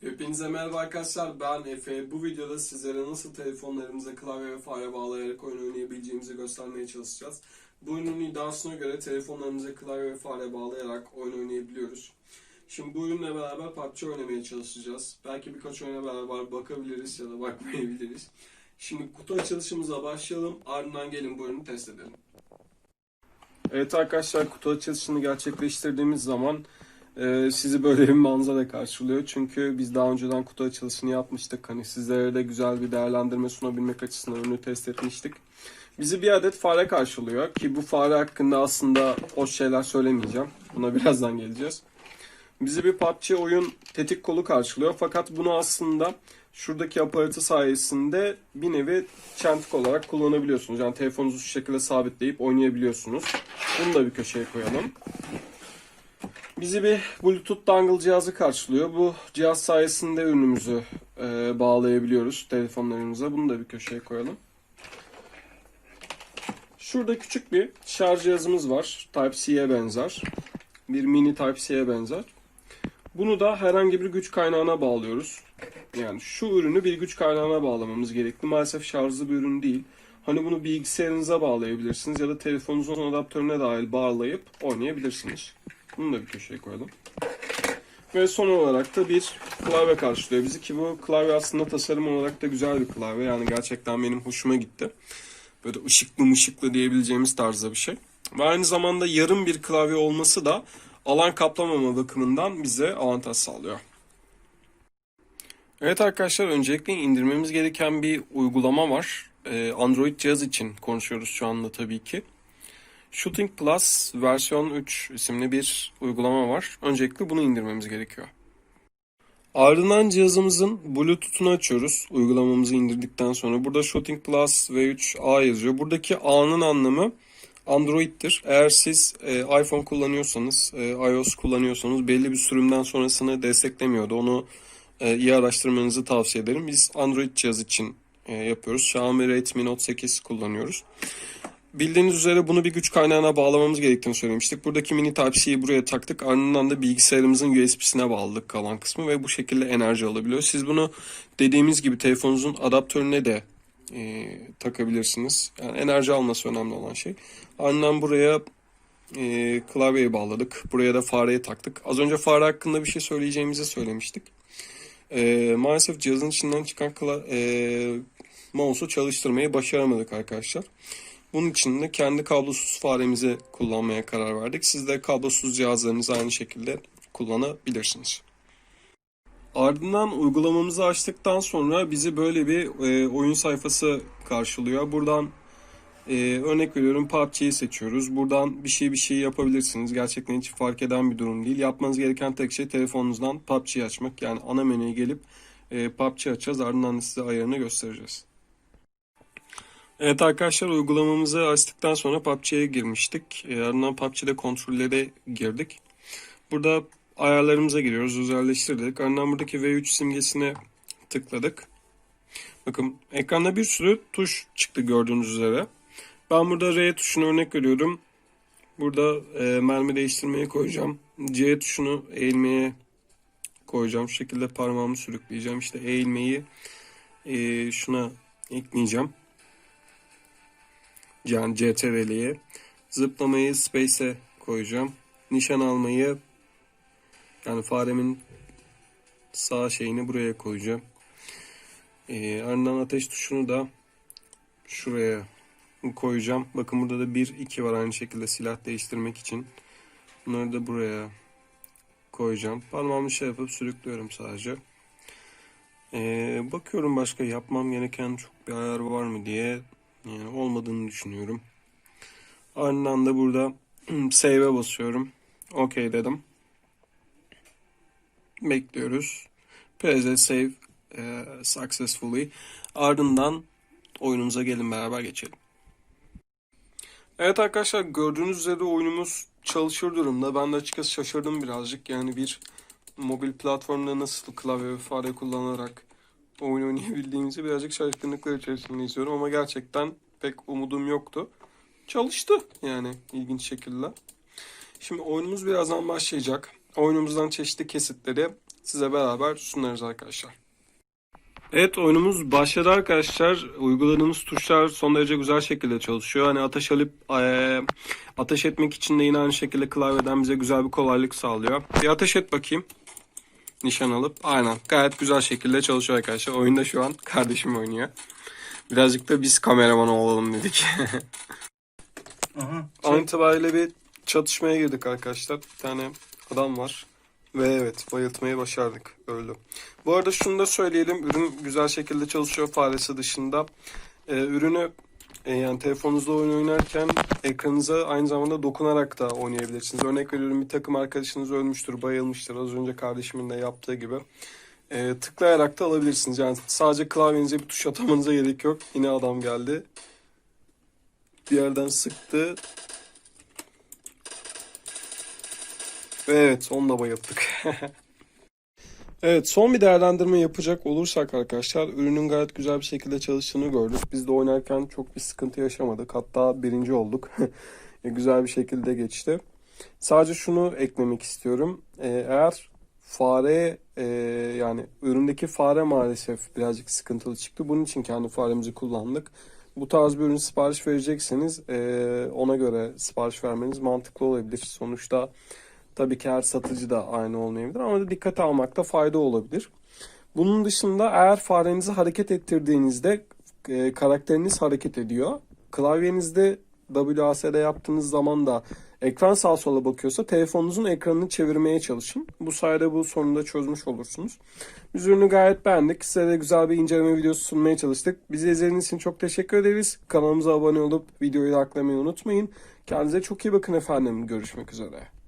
Hepinize merhaba arkadaşlar ben Efe. Bu videoda sizlere nasıl telefonlarımıza klavye ve fare bağlayarak oyun oynayabileceğimizi göstermeye çalışacağız. Bu oyunun iddiasına göre telefonlarımıza klavye ve fare bağlayarak oyun oynayabiliyoruz. Şimdi bu oyunla beraber PUBG oynamaya çalışacağız. Belki birkaç oyuna beraber bakabiliriz ya da bakmayabiliriz. Şimdi kutu açılışımıza başlayalım. Ardından gelin bu oyunu test edelim. Evet arkadaşlar kutu açılışını gerçekleştirdiğimiz zaman sizi böyle bir manzara karşılıyor. Çünkü biz daha önceden kutu açılışını yapmıştık. Hani sizlere de güzel bir değerlendirme sunabilmek açısından ürünü test etmiştik. Bizi bir adet fare karşılıyor ki bu fare hakkında aslında o şeyler söylemeyeceğim. Buna birazdan geleceğiz. Bizi bir PUBG oyun tetik kolu karşılıyor. Fakat bunu aslında şuradaki aparatı sayesinde bir nevi çentik olarak kullanabiliyorsunuz. Yani telefonunuzu şu şekilde sabitleyip oynayabiliyorsunuz. Bunu da bir köşeye koyalım. Bizi bir Bluetooth dongle cihazı karşılıyor. Bu cihaz sayesinde ürünümüzü e, bağlayabiliyoruz telefonlarımıza. Bunu da bir köşeye koyalım. Şurada küçük bir şarj cihazımız var. Type-C'ye benzer. Bir mini Type-C'ye benzer. Bunu da herhangi bir güç kaynağına bağlıyoruz. Yani şu ürünü bir güç kaynağına bağlamamız gerekli. Maalesef şarjlı bir ürün değil. Hani bunu bilgisayarınıza bağlayabilirsiniz ya da telefonunuzun adaptörüne dahil bağlayıp oynayabilirsiniz. Bunu da bir köşeye koyalım. Ve son olarak da bir klavye karşılıyor bizi ki bu klavye aslında tasarım olarak da güzel bir klavye. Yani gerçekten benim hoşuma gitti. Böyle ışıklı mışıklı diyebileceğimiz tarzda bir şey. Ve aynı zamanda yarım bir klavye olması da alan kaplamama bakımından bize avantaj sağlıyor. Evet arkadaşlar öncelikle indirmemiz gereken bir uygulama var. Ee, Android cihaz için konuşuyoruz şu anda tabii ki. Shooting Plus versiyon 3 isimli bir uygulama var. Öncelikle bunu indirmemiz gerekiyor. Ardından cihazımızın Bluetooth'unu açıyoruz. Uygulamamızı indirdikten sonra. Burada Shooting Plus V3A yazıyor. Buradaki A'nın anlamı Android'tir. Eğer siz e, iPhone kullanıyorsanız, e, iOS kullanıyorsanız belli bir sürümden sonrasını desteklemiyordu. Onu e, iyi araştırmanızı tavsiye ederim. Biz Android cihaz için e, yapıyoruz. Xiaomi Redmi Note 8 kullanıyoruz. Bildiğiniz üzere bunu bir güç kaynağına bağlamamız gerektiğini söylemiştik. Buradaki mini Type-C'yi buraya taktık. Ardından da bilgisayarımızın USB'sine bağladık kalan kısmı ve bu şekilde enerji alabiliyor. Siz bunu dediğimiz gibi telefonunuzun adaptörüne de e, takabilirsiniz. Yani enerji alması önemli olan şey. Ardından buraya e, klavyeyi bağladık. Buraya da fareyi taktık. Az önce fare hakkında bir şey söyleyeceğimizi söylemiştik. E, maalesef cihazın içinden çıkan kla, e, mouse'u çalıştırmayı başaramadık arkadaşlar. Bunun için de kendi kablosuz faremizi kullanmaya karar verdik. Siz de kablosuz cihazlarınızı aynı şekilde kullanabilirsiniz. Ardından uygulamamızı açtıktan sonra bizi böyle bir e, oyun sayfası karşılıyor. Buradan e, örnek veriyorum PUBG'yi seçiyoruz. Buradan bir şey bir şey yapabilirsiniz. Gerçekten hiç fark eden bir durum değil. Yapmanız gereken tek şey telefonunuzdan PUBG'yi açmak. Yani ana menüye gelip e, PUBG açacağız. Ardından da size ayarını göstereceğiz. Evet arkadaşlar uygulamamızı açtıktan sonra PUBG'ye girmiştik. E, ardından PUBG'de kontrollere girdik. Burada ayarlarımıza giriyoruz. Özelleştirdik. Ardından buradaki V3 simgesine tıkladık. Bakın ekranda bir sürü tuş çıktı gördüğünüz üzere. Ben burada R tuşunu örnek veriyorum. Burada e, mermi değiştirmeye koyacağım. C tuşunu eğilmeye koyacağım. Şu şekilde parmağımı sürükleyeceğim. İşte eğilmeyi e, şuna ekleyeceğim. Yani CTRL'ye. Zıplamayı Space'e koyacağım. Nişan almayı yani faremin sağ şeyini buraya koyacağım. Ee, ardından ateş tuşunu da şuraya koyacağım. Bakın burada da 1 2 var aynı şekilde silah değiştirmek için. Bunları da buraya koyacağım. Parmağımı şey yapıp sürüklüyorum sadece. Ee, bakıyorum başka yapmam gereken çok bir ayar var mı diye. Yani olmadığını düşünüyorum. Ardından da burada save'e basıyorum. OK dedim. Bekliyoruz. Press save e, successfully. Ardından oyunumuza gelin beraber geçelim. Evet arkadaşlar gördüğünüz üzere oyunumuz çalışır durumda. Ben de açıkçası şaşırdım birazcık. Yani bir mobil platformda nasıl klavye ve fare kullanarak oyun oynayabildiğimizi birazcık şaşkınlıklar içerisinde izliyorum ama gerçekten pek umudum yoktu. Çalıştı yani ilginç şekilde. Şimdi oyunumuz birazdan başlayacak. Oyunumuzdan çeşitli kesitleri size beraber sunarız arkadaşlar. Evet oyunumuz başladı arkadaşlar. Uyguladığımız tuşlar son derece güzel şekilde çalışıyor. Hani ateş alıp eee, ateş etmek için de yine aynı şekilde klavyeden bize güzel bir kolaylık sağlıyor. Bir ateş et bakayım. Nişan alıp. Aynen. Gayet güzel şekilde çalışıyor arkadaşlar. Oyunda şu an kardeşim oynuyor. Birazcık da biz kameraman olalım dedik. Aha. An itibariyle bir çatışmaya girdik arkadaşlar. Bir tane adam var. Ve evet bayıltmayı başardık. Öldü. Bu arada şunu da söyleyelim. Ürün güzel şekilde çalışıyor faresi dışında. Ee, ürünü e, yani telefonunuzda oyun oynarken ekranınıza aynı zamanda dokunarak da oynayabilirsiniz. Örnek veriyorum bir takım arkadaşınız ölmüştür, bayılmıştır. Az önce kardeşimin de yaptığı gibi. Ee, tıklayarak da alabilirsiniz. Yani sadece klavyenize bir tuş atamanıza gerek yok. Yine adam geldi. Bir yerden sıktı. Ve evet onu da bayılttık. Evet son bir değerlendirme yapacak olursak arkadaşlar ürünün gayet güzel bir şekilde çalıştığını gördük. Biz de oynarken çok bir sıkıntı yaşamadık. Hatta birinci olduk. güzel bir şekilde geçti. Sadece şunu eklemek istiyorum. Ee, eğer fare e, yani üründeki fare maalesef birazcık sıkıntılı çıktı. Bunun için kendi faremizi kullandık. Bu tarz bir ürün sipariş verecekseniz e, ona göre sipariş vermeniz mantıklı olabilir. Sonuçta Tabii ki her satıcı da aynı olmayabilir ama dikkate almakta fayda olabilir. Bunun dışında eğer farenizi hareket ettirdiğinizde e, karakteriniz hareket ediyor. Klavyenizde WASD yaptığınız zaman da ekran sağa sola bakıyorsa telefonunuzun ekranını çevirmeye çalışın. Bu sayede bu sorunu da çözmüş olursunuz. Biz ürünü gayet beğendik. Size de güzel bir inceleme videosu sunmaya çalıştık. Bizi izlediğiniz için çok teşekkür ederiz. Kanalımıza abone olup videoyu likelamayı unutmayın. Kendinize çok iyi bakın efendim. Görüşmek üzere.